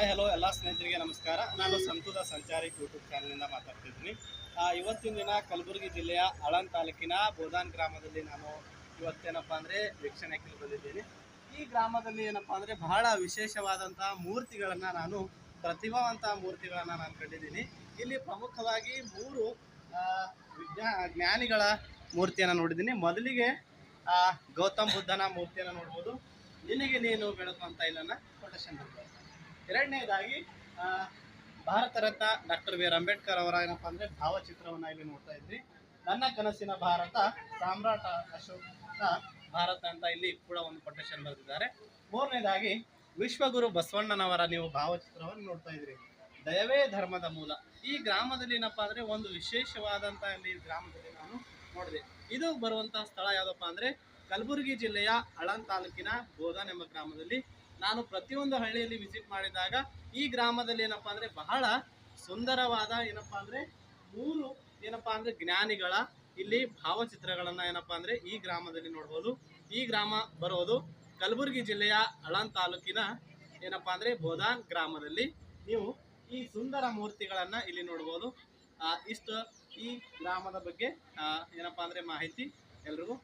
ಸ್ನೇಹಿತರಿಗೆ ನಮಸ್ಕಾರ. ನಾನು ಸಂತುದ ಸಂಚಾರಿ ಯೂಟ್ಯೂಬ್ ಚಾನಲ್ನಿಂದ ಮಾತಾಡ್ತಿದ್ದೀನಿ ಇವತ್ತಿನ ದಿನ ಕಲಬುರಗಿ ಜಿಲ್ಲೆಯ ಅಳನ್ ತಾಲೂಕಿನ ಬೋದಾನ್ ಗ್ರಾಮದಲ್ಲಿ ನಾನು ಇವತ್ತೇನಪ್ಪ ಅಂದರೆ ವೀಕ್ಷಣೆಗೆ ಬಂದಿದ್ದೀನಿ. ಈ ಗ್ರಾಮದಲ್ಲಿ ಏನಪ್ಪ ಅಂದರೆ ಬಹಳ ವಿಶೇಷವಾದಂತಹ ಮೂರ್ತಿಗಳನ್ನು ನಾನು, ಪ್ರತಿಭಾವಂತ ಮೂರ್ತಿಗಳನ್ನು ನಾನು ಕಂಡಿದ್ದೀನಿ. ಇಲ್ಲಿ ಪ್ರಮುಖವಾಗಿ ಮೂರು ವಿಜ್ಞಾ, ಜ್ಞಾನಿಗಳ ಮೂರ್ತಿಯನ್ನು ನೋಡಿದ್ದೀನಿ. ಮೊದಲಿಗೆ ಗೌತಮ್ ಬುದ್ಧನ ಮೂರ್ತಿಯನ್ನು ನೋಡ್ಬೋದು. ನಿನಗೆ ನೀನು ಬೆಳಕು ಅಂತ ಇಲ್ಲನ ಕೊಟೇಶನ್ ಎರಡನೇದಾಗಿ Bharat Ratna doctor B R Ambedkar ಅವರ ಏನಪ್ಪ ಅಂದರೆ ಭಾವಚಿತ್ರವನ್ನು ಇಲ್ಲಿ ನೋಡ್ತಾ ಇದ್ವಿ ನನ್ನ ಕನಸಿನ ಭಾರತ, ಸಾಮ್ರಾಟ ಅಶೋಕನ ಭಾರತ ಅಂತ ಇಲ್ಲಿ ಕೂಡ ಒಂದು ಕೊಟೇಶನ್ ಬರೆದಿದ್ದಾರೆ. ಮೂರನೇದಾಗಿ, ವಿಶ್ವಗುರು ಬಸವಣ್ಣನವರ ನೀವು ಭಾವಚಿತ್ರವನ್ನು ನೋಡ್ತಾ ಇದ್ರಿ. ದಯವೇ ಧರ್ಮದ ಮೂಲ. ಈ ಗ್ರಾಮದಲ್ಲಿ ಏನಪ್ಪಾ ಅಂದರೆ ಒಂದು ವಿಶೇಷವಾದಂತ ಇಲ್ಲಿ ಗ್ರಾಮದಲ್ಲಿ ನಾನು ನೋಡಿದೆ. ಇದು ಬರುವಂತಹ ಸ್ಥಳ ಯಾವುದಪ್ಪ ಅಂದರೆ ಕಲಬುರಗಿ ಜಿಲ್ಲೆಯ ಅಳನ್ ತಾಲೂಕಿನ ಗೋದಾನ್ ಎಂಬ ಗ್ರಾಮದಲ್ಲಿ ನಾನು ಪ್ರತಿಯೊಂದು ಹಳ್ಳಿಯಲ್ಲಿ ವಿಸಿಟ್ ಮಾಡಿದಾಗ ಈ ಗ್ರಾಮದಲ್ಲಿ ಏನಪ್ಪ ಅಂದರೆ ಬಹಳ ಸುಂದರವಾದ ಏನಪ್ಪ ಅಂದರೆ ಮೂರು ಏನಪ್ಪಾ ಅಂದರೆ ಜ್ಞಾನಿಗಳ ಇಲ್ಲಿ ಭಾವಚಿತ್ರಗಳನ್ನು ಏನಪ್ಪಾ ಅಂದರೆ ಈ ಗ್ರಾಮದಲ್ಲಿ ನೋಡ್ಬೋದು. ಈ ಗ್ರಾಮ ಬರೋದು ಕಲಬುರಗಿ ಜಿಲ್ಲೆಯ ಅಳನ್ ತಾಲೂಕಿನ ಏನಪ್ಪಾ ಅಂದರೆ ಬೋದಾನ್ ಗ್ರಾಮದಲ್ಲಿ. ನೀವು ಈ ಸುಂದರ ಮೂರ್ತಿಗಳನ್ನು ಇಲ್ಲಿ ನೋಡ್ಬೋದು. ಇಷ್ಟು ಈ ಗ್ರಾಮದ ಬಗ್ಗೆ ಏನಪ್ಪಾ ಅಂದ್ರೆ ಮಾಹಿತಿ ಎಲ್ರಿಗೂ.